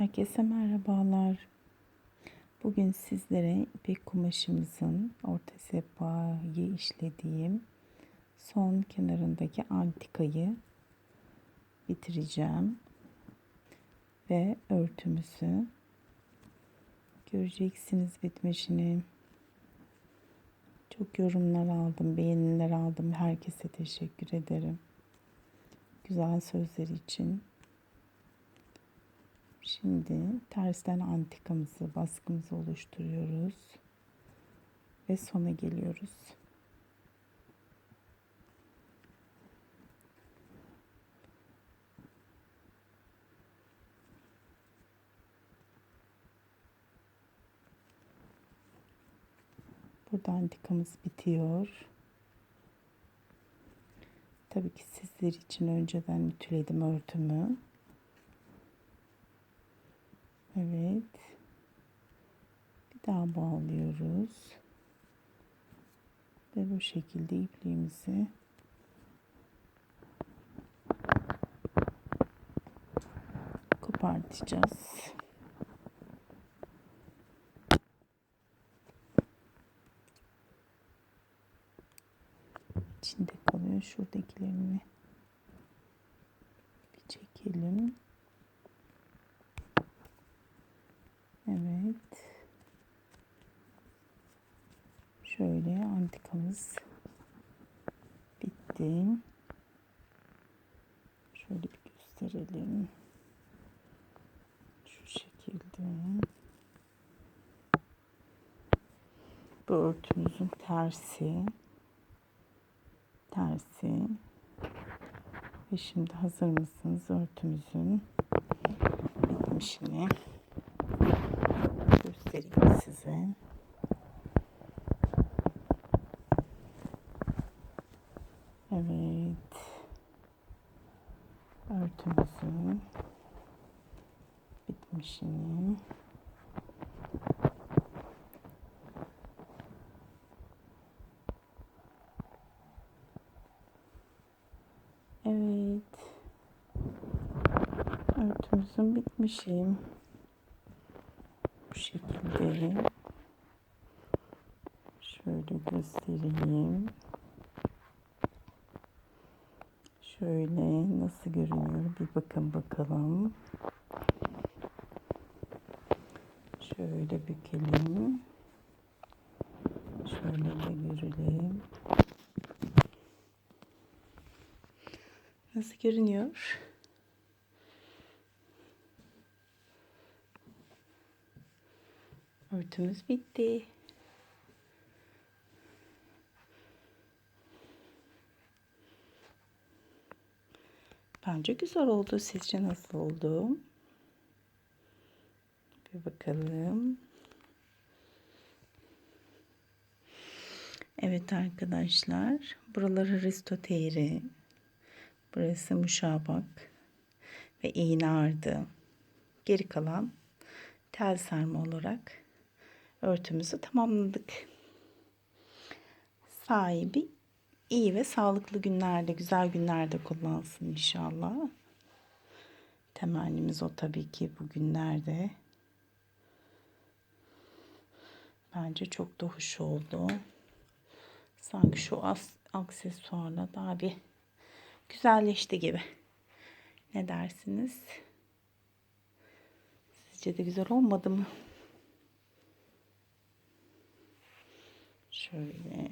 Herkese merhabalar. Bugün sizlere ipek kumaşımızın orta sehpayı işlediğim son kenarındaki antikayı bitireceğim. Ve örtümüzü göreceksiniz bitmişini. Çok yorumlar aldım, beğeniler aldım. Herkese teşekkür ederim. Güzel sözler için. Şimdi tersten antikamızı, baskımızı oluşturuyoruz. Ve sona geliyoruz. Burada antikamız bitiyor. Tabii ki sizler için önceden ütüledim örtümü. Evet. Bir daha bağlıyoruz. Ve bu şekilde ipliğimizi kopartacağız. İçinde kalıyor şuradakilerini bir çekelim. Evet. Şöyle antikamız bitti. Şöyle bir gösterelim. Şu şekilde. Bu örtümüzün tersi. Tersi. Ve şimdi hazır mısınız örtümüzün bitmişini göstereyim size. Evet. Örtümüzün bitmişini Evet. Örtümüzün bitmişim. Bu şekilde. Şöyle göstereyim. Şöyle nasıl görünüyor bir bakın bakalım. Şöyle bükelim. Şöyle de görelim. Nasıl görünüyor? Örtümüz bitti. Bence güzel oldu. Sizce nasıl oldu? Bir bakalım. Evet arkadaşlar. Buraları ristoteyri. Burası muşabak. Ve iğne ardı. Geri kalan tel sarma olarak örtümüzü tamamladık. Sahibi iyi ve sağlıklı günlerde, güzel günlerde kullansın inşallah. Temennimiz o tabii ki bu günlerde. Bence çok da hoş oldu. Sanki şu as aksesuarla daha bir güzelleşti gibi. Ne dersiniz? Sizce de güzel olmadı mı? Şöyle.